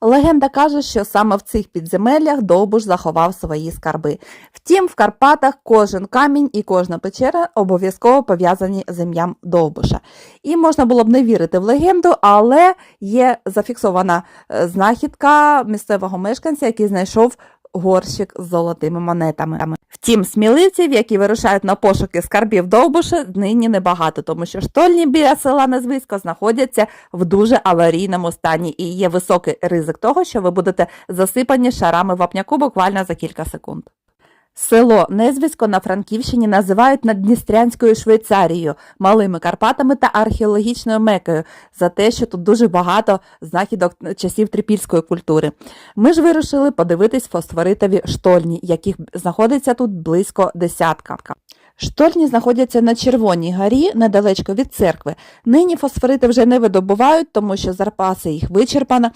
Легенда каже, що саме в цих підземеллях Довбуш заховав свої скарби. Втім, в Карпатах кожен камінь і кожна печера обов'язково пов'язані з ім'ям Довбуша. І можна було б не вірити в легенду, але є зафіксована е, знахідка місцевого мешканця, який знайшов горщик з золотими монетами. Втім, сміливців, які вирушають на пошуки скарбів Довбуша, нині небагато, тому що штольні біля села Незвисько знаходяться в дуже аварійному стані і є високий ризик того, що ви будете засипані шарами вапняку буквально за кілька секунд. Село Незвисько на Франківщині називають Наддністрянською Швейцарією, Малими Карпатами та археологічною мекою за те, що тут дуже багато знахідок часів трипільської культури. Ми ж вирішили подивитись фосфоритові штольні, яких знаходиться тут близько десятка. Штольні знаходяться на Червоній горі, недалечко від церкви. Нині фосфорити вже не видобувають, тому що запаси їх вичерпано,